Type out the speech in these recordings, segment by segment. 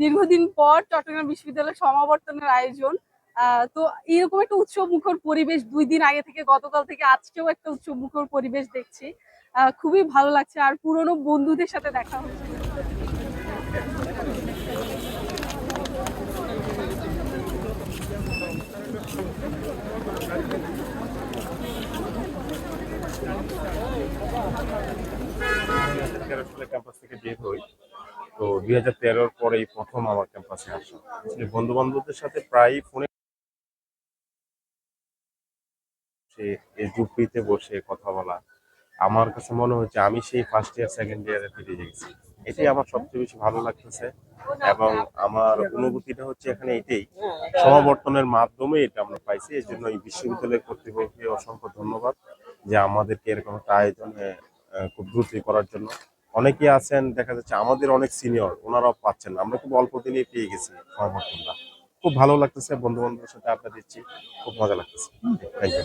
দীর্ঘদিন পর চট্টগ্রাম বিশ্ববিদ্যালয়ের সমাবর্তনের আয়োজন। তো এরকম একটা উৎসব মুখর পরিবেশ দুই দিন আগে থেকে, গতকাল থেকে আজকেও একটা উৎসব মুখর পরিবেশ দেখছি। খুবই ভালো লাগছে। আর পুরনো বন্ধুদের সাথে দেখা হচ্ছে। ক্যাম্পাস থেকে বের তো দুই হাজার তেরোর পরেই প্রথম আমার ক্যাম্পাসে আসা। বন্ধু বান্ধবদের সাথে প্রায় ফোনে সে এই বসে কথা বলা। আমার কাছে মনে হচ্ছে আমি সেই ফার্স্ট ইয়ার সেকেন্ড ইয়ারে ফিরে গেছি। এটাই আমার সবচেয়ে বেশি ভালো লাগতেছে এবং আমার অনুভূতিটা হচ্ছে এখানে এটাই। সমাবর্তনের মাধ্যমে এটা আমরা পাইছি এই জন্য এই বিশ্ববিদ্যালয় কর্তৃপক্ষকে অসংখ্য ধন্যবাদ যে আমাদেরকে এরকম একটা আয়োজনে খুব দ্রুতই করার জন্য। অনেকে আছেন, দেখা যাচ্ছে আমাদের অনেক সিনিয়র ওনারাও পাচ্ছেন আমরা খুব অল্প দিনেই পেয়ে গেছি সমাবর্তনটা খুব ভালো লাগতেছে বন্ধু বান্ধবের সাথে আড্ডা দিচ্ছি, খুব মজা লাগতেছে। থ্যাংক ইউ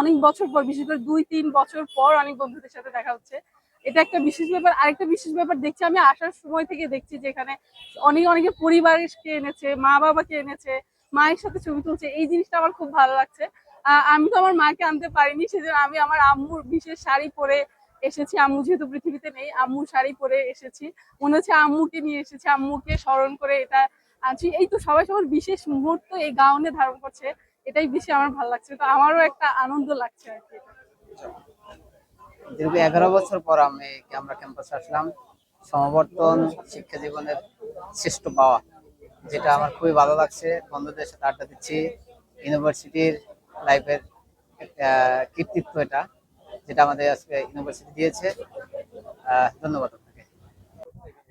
অনেক বছর পর, বিশেষ করে দুই, তিন বছর পর অনেক বন্ধুদের সাথে দেখা হচ্ছে। এটা একটা বিশেষ ব্যাপার। আরেকটা বিশেষ ব্যাপার দেখছি, আমি আসার সময় থেকে দেখছি যে এখানে অনেক, অনেকে পরিবারকে এনেছে, মা বাবাকে এনেছে, মায়ের সাথে ছবি তুলছে। এই জিনিসটা আমার খুব ভালো লাগছে। আমি তো আমার মাকে আনতে পারিনি, সেজন্য আমি আমার আম্মুর বিশেষ শাড়ি পরে এসেছি। আম্মু যেহেতু পৃথিবীতে নেই, আম্মুর শাড়ি পরে এসেছি। মনে হচ্ছে আম্মুকে নিয়ে এসেছি, আম্মুকে স্মরণ করে এটা আনছি। এই তো সবাই সবার বিশেষ মুহূর্ত এই গাউনে ধারণ করছে। এটাই বেশি আমার ভালো লাগছে তো আমারও একটা আনন্দ লাগছে আর কি। দীর্ঘ এগারো বছর পর আমি আমরা ক্যাম্পাসে আসলাম। সমাবর্তন শিক্ষা জীবনের শ্রেষ্ঠ পাওয়া যেটা আমার খুবই ভালো লাগছে। বন্ধুদের সাথে আড্ডা দিচ্ছি। ইউনিভার্সিটির লাইফের একটা কৃতিত্ব এটা যেটা আমাদের আজকে ইউনিভার্সিটি দিয়েছে। ধন্যবাদ আপনাকে।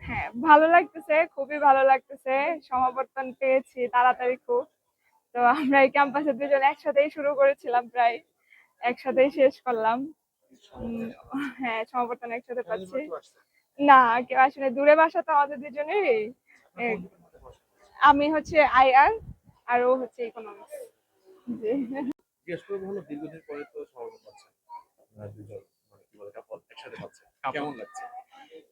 হ্যাঁ ভালো লাগতেছে খুবই ভালো লাগতেছে। সমাবর্তন পেয়েছি তাড়াতাড়ি খুব। তো আমরা এই ক্যাম্পাসে দুজন একসাথেই শুরু করেছিলাম প্রায় একসাথেই শেষ করলাম। হ্যাঁ সমাবর্তন একসাথে পাচ্ছি। না কেউ আসলে দূরে বাসা তো আমাদের দুজনেরই। আমি হচ্ছে আইআর আর ও হচ্ছে ইকোনমিক্স দীর্ঘদিন পরে তো মানে কেমন লাগছে?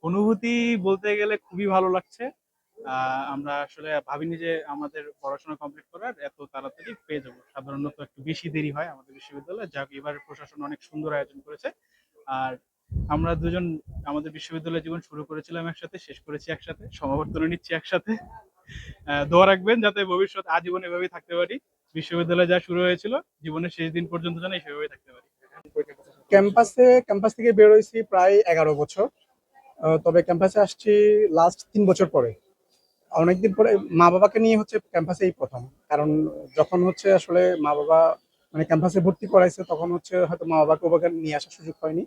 অনুভূতি বলতে গেলে খুবই ভালো লাগছে। আমরা আসলে ভাবিনি যে আমাদের পড়াশোনা কমপ্লিট করার এত তাড়াতাড়ি পেয়ে যাব। সাধারণত একটু বেশি দেরি হয় আমাদের বিশ্ববিদ্যালয়ে। যাক, এবার প্রশাসন অনেক সুন্দর আয়োজন করেছে। আর আমরা দুজন আমাদের বিশ্ববিদ্যালয় জীবন শুরু করেছিলাম একসাথে, শেষ করেছি একসাথে সমাবর্তন নিচ্ছি একসাথে। দোয়া রাখবেন যাতে ভবিষ্যৎ আজীবন এভাবেই থাকতে পারি। বিশ্ববিদ্যালয় যা শুরু হয়েছিল, জীবনের শেষ দিন পর্যন্ত যেন সেভাবেই থাকতে পারি। ক্যাম্পাসে, ক্যাম্পাস থেকে বের হয়েছি প্রায় এগারো বছর। তবে ক্যাম্পাসে আসছি লাস্ট তিন বছর পরে। অনেকদিন পরে মা বাবাকে নিয়ে হচ্ছে ক্যাম্পাসে এই প্রথম। কারণ যখন হচ্ছে আসলে মা বাবা মানে ক্যাম্পাসে ভর্তি করাইছে, তখন হচ্ছে হয়তো মা বাবাকে ওভাবে নিয়ে আসার সুযোগ হয়নি।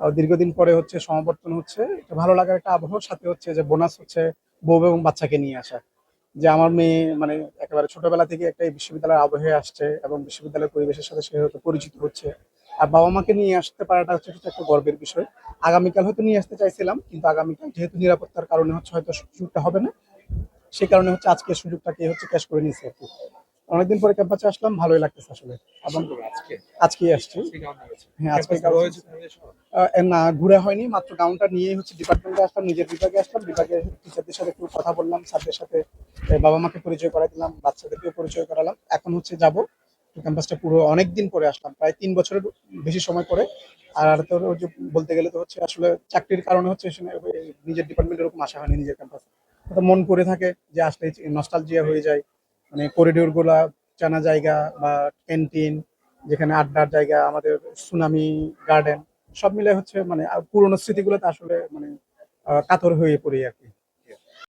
দীর্ঘদিন পরে হচ্ছে সমাবর্তন হচ্ছে। এটা ভালো লাগার একটা আবহাওয়ার সাথে হচ্ছে যে বোনাস হচ্ছে বউ এবং বাচ্চাকে নিয়ে আসা। যে আমার মেয়ে মানে একেবারে ছোটবেলা থেকে একটা বিশ্ববিদ্যালয়ের আবহে আসছে এবং বিশ্ববিদ্যালয়ের পরিবেশের সাথে সে হয়তো পরিচিত হচ্ছে। আর বাবা মাকে নিয়ে আসতে পারাটা হচ্ছে একটা গর্বের বিষয়। আগামীকাল হয়তো নিয়ে আসতে চাইছিলাম, কিন্তু আগামীকাল যেহেতু নিরাপত্তার কারণে হচ্ছে হয়তো সুযোগটা হবে না সেই কারণে হচ্ছে আজকে সুযোগটাকে হচ্ছে ক্যাশ করে নিয়েছি আর কি। অনেকদিন পরে ক্যাম্পাসে আসলাম ভালোই লাগতেছে আসলে। এবং আজকে? আসছি। হ্যাঁ আজকে না ঘুরে হয়নি মাত্র গাউনটা নিয়ে হচ্ছে ডিপার্টমেন্টে আসলাম নিজের বিভাগে আসলাম। বিভাগে টিচারদের সাথে একটু কথা বললাম স্যারদের সাথে বাবা মাকে পরিচয় করাই দিলাম বাচ্চাদেরকেও পরিচয় করালাম। এখন হচ্ছে যাব ক্যাম্পাসটা পুরো অনেক দিন পরে আসলাম প্রায় তিন বছরের বেশি সময় পরে। আর তো ওই যে বলতে গেলে তো হচ্ছে আসলে চাকরির কারণে হচ্ছে নিজের ডিপার্টমেন্টে এরকম আসা হয়নি নিজের ক্যাম্পাসে মন করে থাকে যে আসলে নস্টালজিয়া হয়ে যায়। মানে করিডোরগুলা জানা জায়গা বা ক্যান্টিন যেখানে আড্ডার জায়গা, আমাদের সুনামি গার্ডেন সব মিলে হচ্ছে মানে পুরোনো স্মৃতিগুলোতে আসলে মানে কাতর হয়ে পড়ি আর কি।